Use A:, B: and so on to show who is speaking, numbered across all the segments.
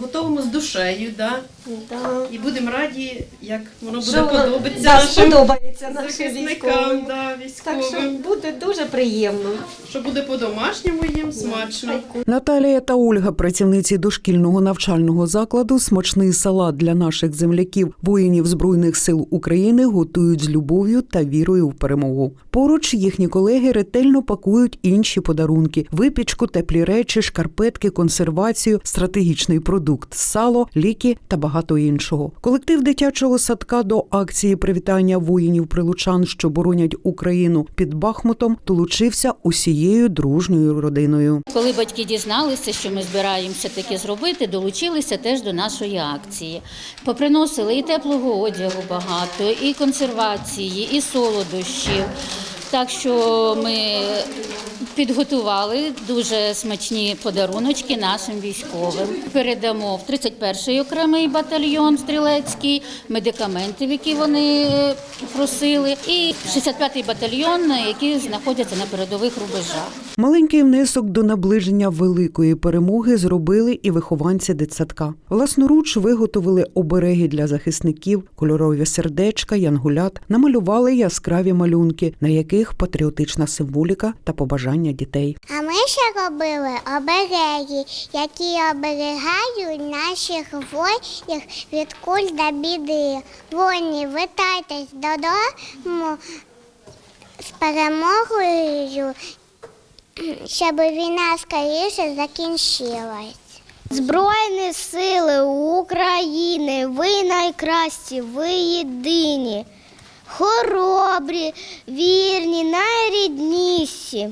A: Готовимо з душею, да?
B: Да.
A: і будемо раді, як воно буде
B: Що воно-
A: подобатися
B: да,
A: нашим
B: сподобається нашим
A: захисникам,
B: військовим.
A: да,
B: Так що
A: військовим.
B: буде дуже приємно.
A: Що буде по-домашньому їм смачно.
C: Наталія та Ольга, працівниці дошкільного навчального закладу, смачний салат для наших земляків, воїнів збройних сил України, готують з любов'ю та вірою в перемогу. Поруч їхні колеги ретельно пакують інші подарунки: випічку, теплі речі, шкарпетки, консервацію, стратегічний продукт, сало, ліки та багато іншого. Колектив дитячого садка до акції привітання воїнів прилучан, що боронять Україну під Бахмутом, долучився усією дружньою родиною.
D: Коли батьки дізналися, що ми збираємося таке зробити, долучилися теж до нашої акції. Поприносили і теплого одягу багато, і консервації, і солодощів. Так що ми підготували дуже смачні подаруночки нашим військовим. Передамо в 31-й окремий батальйон стрілецький, медикаменти, які вони е, просили, і 65-й батальйон, які знаходяться на передових рубежах.
C: Маленький внесок до наближення великої перемоги зробили і вихованці дитсадка. Власноруч виготовили обереги для захисників, кольорові сердечка, янгулят, намалювали яскраві малюнки, на яких патріотична символіка та побажання дітей.
E: А ми ще робили обереги, які оберігають наших воїнів від куль та біди. Воїни, вертайтесь додому з перемогою, щоб війна скоріше закінчилась. Збройні сили України, ви найкращі, ви єдині, хоробрі, вірні, найрідніші.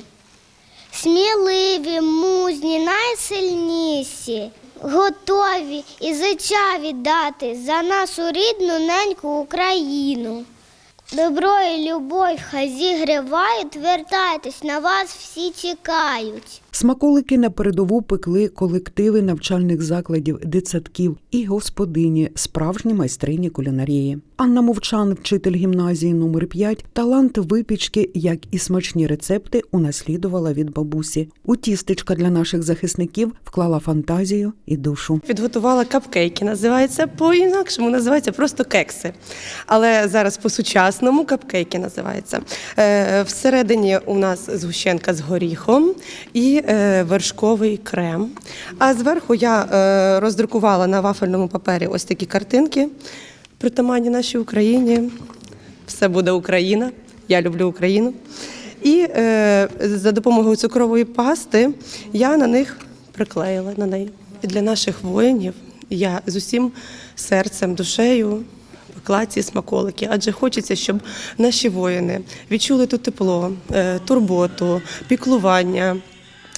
E: Сміливі, мужні, найсильніші, готові і життя віддати за нашу рідну неньку Україну. Добро і любов хай зігрівають, вертайтесь, на вас всі чекають.
C: Смаколики на передову пекли колективи навчальних закладів, дитсадків і господині, справжні майстрині кулінарії. Анна Мовчан, вчитель гімназії номер 5 талант випічки, як і смачні рецепти, унаслідувала від бабусі. У тістечка для наших захисників вклала фантазію і душу.
F: Підготувала капкейки. Називається по-інакшому, називається просто кекси. Але зараз по-сучасному капкейки називається. Е, всередині у нас згущенка з горіхом і е, вершковий крем. А зверху я е, роздрукувала на вафельному папері ось такі картинки, притаманні нашій Україні. Все буде Україна. Я люблю Україну. І е, за допомогою цукрової пасти я на них приклеїла на неї. І для наших воїнів я з усім серцем, душею пекла ці смаколики, адже хочеться, щоб наші воїни відчули тут тепло, е, турботу, піклування.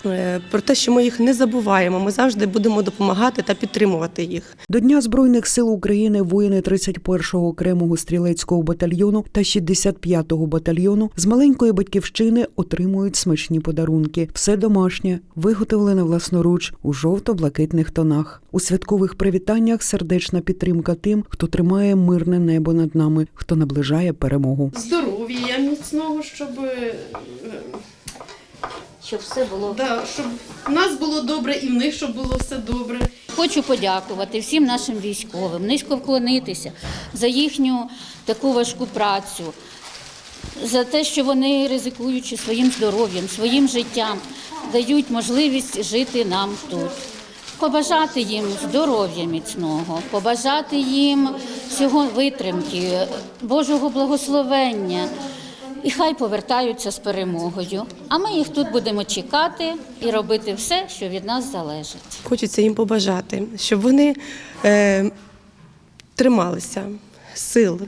F: Е, Про те, що ми їх не забуваємо, ми завжди будемо допомагати та підтримувати їх.
C: До Дня Збройних сил України воїни 31-го окремого стрілецького батальйону та 65-го батальйону з маленької батьківщини отримують смачні подарунки. Все домашнє, виготовлене власноруч у жовто-блакитних тонах. У святкових привітаннях сердечна підтримка тим, хто тримає мирне небо над нами, хто наближає перемогу.
A: Здоров'я міцного, щоб, е,
D: Щоб все було
A: да, щоб в нас було добре і в них, щоб було все добре.
D: Хочу подякувати всім нашим військовим, низько вклонитися за їхню таку важку працю, за те, що вони, ризикуючи своїм здоров'ям, своїм життям, дають можливість жити нам тут. Побажати їм здоров'я міцного, побажати їм всього витримки, Божого благословення. І хай повертаються з перемогою. А ми їх тут будемо чекати і робити все, що від нас залежить.
F: Хочеться їм побажати, щоб вони е, трималися сил,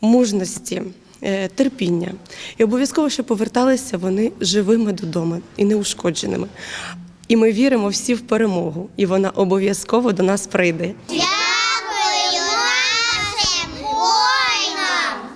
F: мужності, е, терпіння. І обов'язково, щоб поверталися вони живими додому і неушкодженими. І ми віримо всі в перемогу, і вона обов'язково до нас прийде.